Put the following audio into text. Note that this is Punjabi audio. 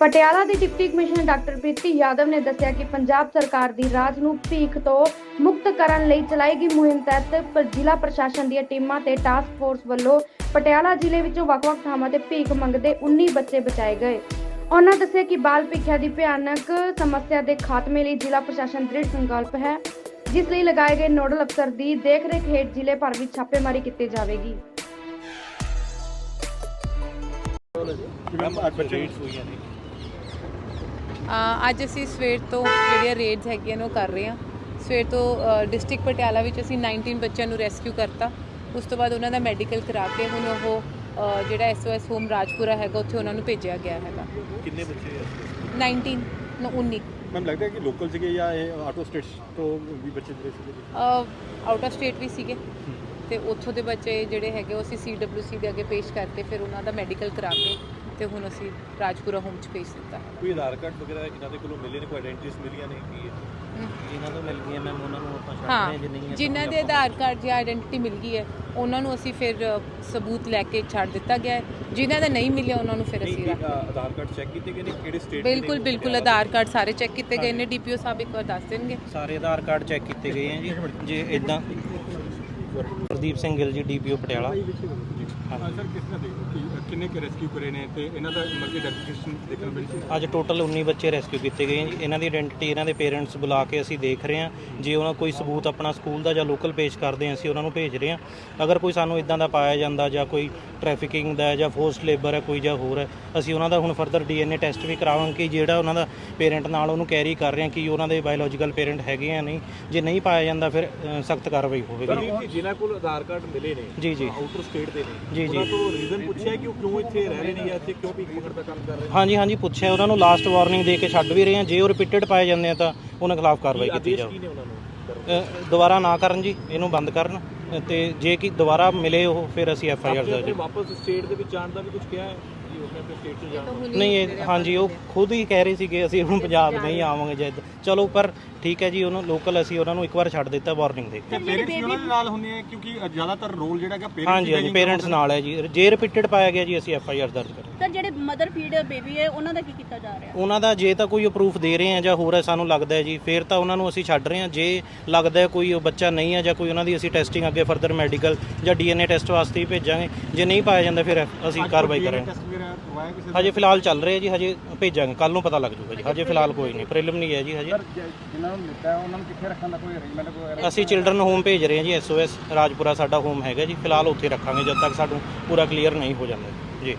ਪਟਿਆਲਾ ਦੇ deputy commissioner doctor Preeti Yadav ਨੇ ਦੱਸਿਆ ਕਿ ਪੰਜਾਬ ਸਰਕਾਰ ਦੀ ਰਾਜ ਨੂੰ ਭੀਖ ਤੋਂ ਮੁਕਤ ਕਰਨ ਲਈ ਚਲਾਈ ਗਈ ਮੁਹਿੰਮ ਤਹਿਤ ਜ਼ਿਲ੍ਹਾ ਪ੍ਰਸ਼ਾਸਨ ਦੀਆਂ ਟੀਮਾਂ ਤੇ ਟਾਸਕ ਫੋਰਸ ਵੱਲੋਂ ਪਟਿਆਲਾ ਜ਼ਿਲ੍ਹੇ ਵਿੱਚੋਂ ਵੱਖ-ਵੱਖ ਥਾਵਾਂ ਤੇ ਭੀਖ ਮੰਗਦੇ 19 ਬੱਚੇ ਬਚਾਏ ਗਏ। ਉਹਨਾਂ ਦੱਸਿਆ ਕਿ ਬਾਲ ਭਿੱਖਿਆ ਦੀ ਭਿਆਨਕ ਸਮੱਸਿਆ ਦੇ ਖਾਤਮੇ ਲਈ ਜ਼ਿਲ੍ਹਾ ਪ੍ਰਸ਼ਾਸਨ ਦ੍ਰਿੜ ਸੰਕਲਪ ਹੈ ਜਿਸ ਲਈ ਲਗਾਏ ਗਏ ਨੋਡਲ ਅਫਸਰ ਦੀ ਦੇਖਰੇਖ ਹੇਠ ਜ਼ਿਲ੍ਹੇ ਭਰ ਵਿੱਚ ਛਾਪੇਮਾਰੀ ਕੀਤੀ ਜਾਵੇਗੀ। ਅ, ਅੱਜ ਅਸੀਂ ਸਵੇਰ ਤੋਂ ਜਿਹੜੀਆਂ ਰੇਡਸ ਹੈਗੀਆਂ ਨੇ ਉਹ ਕਰ ਰਹੇ ਹਾਂ। ਸਵੇਰ ਤੋਂ ਡਿਸਟ੍ਰਿਕਟ ਪਟਿਆਲਾ ਵਿੱਚ ਅਸੀਂ 19 ਬੱਚਿਆਂ ਨੂੰ ਰੈਸਕਿਊ ਕਰਤਾ। ਉਸ ਤੋਂ ਬਾਅਦ ਉਹਨਾਂ ਦਾ ਮੈਡੀਕਲ ਕਰਾ ਕੇ ਹੁਣ ਉਹ ਜਿਹੜਾ ਐਸਓਐਸ ਹੋਮ ਰਾਜਪੁਰਾ ਹੈਗਾ ਉੱਥੇ ਉਹਨਾਂ ਨੂੰ ਭੇਜਿਆ ਗਿਆ ਹੈਗਾ। ਕਿੰਨੇ ਬੱਚੇ ਆ 19 ਨੂੰ 19 ਮੈਮ ਲੱਗਦਾ ਹੈ ਕਿ ਲੋਕਲ ਸੀਗੇ ਜਾਂ ਇਹ ਆਟੋ ਸਟੇਟਸ ਤੋਂ ਵੀ ਬੱਚੇ ਜਿਹੜੇ ਸੀਗੇ? ਆਊਟ ਆਫ ਸਟੇਟ ਵੀ ਸੀਗੇ। ਤੇ ਉੱਥੋਂ ਦੇ ਬੱਚੇ ਜਿਹੜੇ ਹੈਗੇ ਉਹ ਅਸੀਂ ਸੀਡਬਲਯੂਸੀ ਦੇ ਅੱਗੇ ਪੇਸ਼ ਕਰਤੇ ਫਿਰ ਉਹਨਾਂ ਦਾ ਮੈਡੀਕਲ ਕਰਾ ਕੇ ਤੇ ਹੁਣ ਅਸੀਂ ਰਾਜਪੁਰਾ ਹੋਮ 'ਚ ਭੇਜ ਦਿੱਤਾ ਕੋਈ ਆਧਾਰ ਕਾਰਡ ਵਗੈਰਾ ਇਹਨਾਂ ਦੇ ਕੋਲੋਂ ਮਿਲੇ ਨੇ ਕੋਈ ਆਇਡੈਂਟੀਸ ਮਿਲੀਆਂ ਨੇ ਕੀ ਜਿਨ੍ਹਾਂ ਤੋਂ ਮਿਲ ਗਈਆਂ ਮੈਮ ਉਹਨਾਂ ਨੂੰ ਆਪਾਂ ਛੱਡ ਹਾਂ ਰਹੇ ਜੇ ਨਹੀਂ ਹੈ ਜਿਨ੍ਹਾਂ ਦੇ ਆਧਾਰ ਕਾਰਡ ਜਾਂ ਆਇਡੈਂਟੀ ਮਿਲ ਗਈ ਹੈ ਉਹਨਾਂ ਨੂੰ ਅਸੀਂ ਫਿਰ ਸਬੂਤ ਲੈ ਕੇ ਛੱਡ ਦਿੱਤਾ ਗਿਆ ਹੈ। ਜਿਨ੍ਹਾਂ ਦਾ ਨਹੀਂ ਮਿਲਿਆ ਉਹਨਾਂ ਨੂੰ ਫਿਰ ਅਸੀਂ ਆਧਾਰ ਕਾਰਡ ਚੈੱਕ ਕੀਤੇ ਗਏ ਨੇ ਕਿਹੜੇ ਸਟੇਟ ਬਿਲਕੁਲ ਬਿਲਕੁਲ ਆਧਾਰ ਕਾਰਡ ਸਾਰੇ ਚੈੱਕ ਕੀਤੇ ਗਏ ਨੇ ਡੀਪੀਓ ਸਾਹਿਬ ਇੱਕ ਵਾਰ ਦੱਸ ਦੇਣਗੇ। ਸਾਰੇ ਆਧਾਰ ਕਾਰਡ ਚੈੱਕ ਕੀਤੇ ਗਏ ਆ ਜੀ ਜੇ ਇਦਾਂ ਪ੍ਰਦੀਪ ਸਿੰਘ ਗਿੱਲ ਜੀ ਡੀਪੀਓ ਪਟਿਆਲਾ। ਸਰ ਕਿਸ ਤਰ੍ਹਾਂ ਦੇਖੋ ਕਿ ਕਿੰਨੇ ਕੁ ਰੈਸਕਿਊ ਕਰੇ ਨੇ ਤੇ ਇਹਨਾਂ ਦਾ ਮਰਜ਼ੀ ਡੈਕਲੇਰੇਸ਼ਨ ਦੇਖਣ ਮਿਲੀ ਸੀ? ਅੱਜ ਟੋਟਲ 19 ਬੱਚੇ ਰੈਸਕਿਊ ਕੀਤੇ ਗਏ ਜੀ। ਇਹਨਾਂ ਦੀ ਆਇਡੈਂਟੀਟੀ ਇਹਨਾਂ ਦੇ ਪੇਰੈਂਟਸ ਬੁਲਾ ਕੇ ਅਸੀਂ ਦੇਖ ਰਹੇ ਹਾਂ। ਜੇ ਉਹਨਾਂ ਕੋਈ ਸਬੂਤ ਆਪਣਾ ਸਕੂਲ ਦਾ ਜਾਂ ਲੋਕਲ ਪੇਸ਼ ਕਰਦੇ ਹਾਂ ਅਸੀਂ ਉਹਨਾਂ ਨੂੰ ਭੇਜ ਰਹੇ ਹਾਂ। ਅਗਰ ਕੋਈ ਸਾਨੂੰ ਇਦਾਂ ਦਾ ਪਾਇਆ ਜਾਂਦਾ ਜਾਂ ਕੋਈ ਟ੍ਰੈਫਿਕਿੰਗ ਦਾ ਜਾਂ ਫੋਰਸਡ ਲੇਬਰ ਹੈ ਕੋਈ ਜਾਂ ਹੋਰ ਹੈ ਅਸੀਂ ਉਹਨਾਂ ਦਾ ਹੁਣ ਫਰਦਰ ਡੀਐਨਏ ਟੈਸਟ ਵੀ ਕਰਾਵਾਂਗੇ ਕਿ ਜਿਹੜਾ ਉਹਨਾਂ ਦਾ ਪੇਰੈਂਟ ਨਾਲ ਉਹਨੂੰ ਕੈਰੀ ਕਰ ਰਹੇ ਹਾਂ ਕਿ ਉਹਨਾਂ ਦੇ ਬਾਇਓਲੋਜੀਕਲ ਪੇਰੈਂਟ ਹੈਗੇ ਆ ਨਹੀਂ। ਜੇ ਨਹੀਂ ਪਾਇਆ ਜਾਂਦਾ ਫਿਰ ਸਖਤ ਕਾਰਵਾਈ ਹੋਵੇਗੀ। ਜਿਨ੍ਹਾਂ ਕੋਲ ਆਧਾਰ ਕਾਰਡ ਮਿਲੇ ਨੇ ਜੀ ਜੀ। ਆਊਟਰ ਸਟੇਟ ਦੇ ਨੇ। ਜੀ, ਜੀ। ਉਹਨਾਂ ਤੋਂ ਰੀਜ਼ਨ ਪੁੱਛਿਆ ਕਿ ਉਹ ਕਿਉਂ ਇੱਥੇ ਰਹਿ ਰਹੇ ਨੇ ਜਾਂ ਇੱਥੇ ਕਿਉਂ ਭੀਖ ਮੰਗਣ ਦਾ ਕੰਮ ਕਰ ਰਹੇ ਨੇ? ਹਾਂਜੀ ਹਾਂਜੀ ਪੁੱਛਿਆ। ਉਹਨਾਂ ਨੂੰ ਲਾਸਟ ਵਾਰਨਿੰਗ ਦੇ ਕੇ ਛੱਡ ਵੀ ਰਹੇ ਹਾਂ ਜੇ ਉਹ ਰਿਪੀਟਡ ਪਾਏ ਜਾਂਦੇ ਆ ਤਾਂ ਉਹਨਾਂ ਖਿਲਾਫ ਕਾਰਵਾਈ ਕੀਤੀ ਜਾਵੇ ਅ, ਦੁਬਾਰਾ ਨਾ ਕਰਨ ਜੀ ਇਹਨੂੰ ਬੰਦ ਕਰਨ। ਤੇ ਜੇ ਕਿ ਦੁਬਾਰਾ ਮਿਲੇ ਉਹ ਫਿਰ ਅਸੀਂ ਐਫ ਆਈ ਆਰ ਦਰਜ ਵਾਪਸ ਸਟੇਟ ਦੇ ਵਿੱਚ ਜਾਣ ਦਾ ਵੀ ਕੁਝ ਕਿਹਾ ਹੈ? ਨਹੀਂ ਇਹ ਹਾਂਜੀ ਉਹ ਖੁਦ ਹੀ ਕਹਿ ਰਹੇ ਸੀਗੇ ਅਸੀਂ ਹੁਣ ਪੰਜਾਬ ਨਹੀਂ ਆਵਾਂਗੇ ਜਦ। ਚਲੋ ਪਰ ਠੀਕ ਹੈ ਜੀ ਉਹਨੂੰ ਲੋਕਲ ਅਸੀਂ ਉਹਨਾਂ ਨੂੰ ਇੱਕ ਵਾਰ ਛੱਡ ਦਿੱਤਾ ਵਾਰਨਿੰਗ ਦੇ। ਕੇ ਪੇਰੈਂਟਸ ਵੀ ਉਹਨਾਂ ਦੇ ਨਾਲ ਹੁੰਦੇ ਆ ਕਿਉਂਕਿ ਜ਼ਿਆਦਾਤਰ ਰੋਲ ਜਿਹੜਾ ਹੈਗਾ ਪੇਰੈਂਟਸ ਹਾਂਜੀ ਹਾਂਜੀ ਪੇਰੈਂਟਸ ਨਾਲ ਹੈ ਜੀ। ਜੇ ਰਿਪੀਟਡ ਪਾਇਆ ਗਿਆ ਜੀ ਅਸੀਂ ਐਫ ਆਈ ਆਰ ਦਰਜ ਕਰਾਂਗੇ। ਸਰ ਜਿਹੜੇ ਮਦਰ ਫੀਡ ਬੇਬੀ ਹੈ ਉਹਨਾਂ ਦਾ ਕੀ ਕੀਤਾ ਜਾ ਰਿਹਾ? ਉਹਨਾਂ ਦਾ ਜੇ ਤਾਂ ਕੋਈ ਪ੍ਰੂਫ ਦੇ ਰਹੇ ਆ ਜਾਂ ਹੋਰ ਹੈ ਸਾਨੂੰ ਲੱਗਦਾ ਹੈ ਜੀ। ਫਿਰ ਤਾਂ ਉਹਨਾਂ ਨੂੰ ਅਸੀਂ ਛੱਡ ਰਹੇ ਹਾਂ ਜੇ ਲੱਗਦਾ ਹੈ ਕੋਈ ਉਹ ਬੱਚਾ ਨਹੀਂ ਹੈ ਜਾਂ ਕੋਈ ਉਹਨਾਂ ਦੀ ਅਸੀਂ ਟੈਸਟਿੰਗ ਅੱਗੇ ਫਰਦਰ ਮੈਡੀਕਲ ਜਾਂ ਡੀਐਨਏ ਟੈਸਟ ਵਾਸਤੇ ਹੀ ਭੇਜਾਂਗੇ। ਜੇ ਨਹੀਂ ਪਾਇਆ ਜਾਂਦਾ ਫਿਰ ਅਸੀਂ ਕਾਰਵਾਈ ਕਰਾਂਗੇ। ਟੈਸਟ ਵਗੈਰਾ ਕਰਵਾਇਆ ਕਿਸੇ ਹਜੇ ਫਿਲਹਾਲ ਚੱਲ ਰਹੇ ਜੀ, ਹਜੇ ਭੇਜਾਂਗੇ ਕੱਲ ਨੂੰ ਪਤਾ ਲੱਗ ਜਾਊਗਾ ਜੀ। ਹਜੇ ਫਿਲਹਾਲ ਕੋਈ ਨਹੀਂ ਪ੍ਰੀਲਿਮਿਨਰੀ ਹੈ ਜੀ ਹਜੇ। ਜਿਨ੍ਹਾਂ ਨੂੰ ਲਿੱਤਾ ਉਹਨਾਂ ਨੂੰ ਕਿੱਥੇ ਰੱਖਣ ਦਾ ਕੋਈ ਅਰੇਂਜਮੈਂਟ ਕੋਈ ਅਸੀਂ ਚਿਲਡਰਨ ਹੋਮ ਭੇਜ ਰਹੇ ਹਾਂ ਜੀ ਐਸਓਐਸ ਰਾਜਪੁਰਾ ਸਾਡਾ ਹੋਮ ਹੈਗਾ ਜੀ। ਫਿਲਹਾਲ ਉੱਥੇ ਰੱਖਾਂਗੇ, ਜਦ ਤੱਕ ਸਾਨੂੰ ਪੂਰਾ ਕਲੀਅਰ ਨਹੀਂ ਹੋ ਜਾਂਦਾ ਜੀ।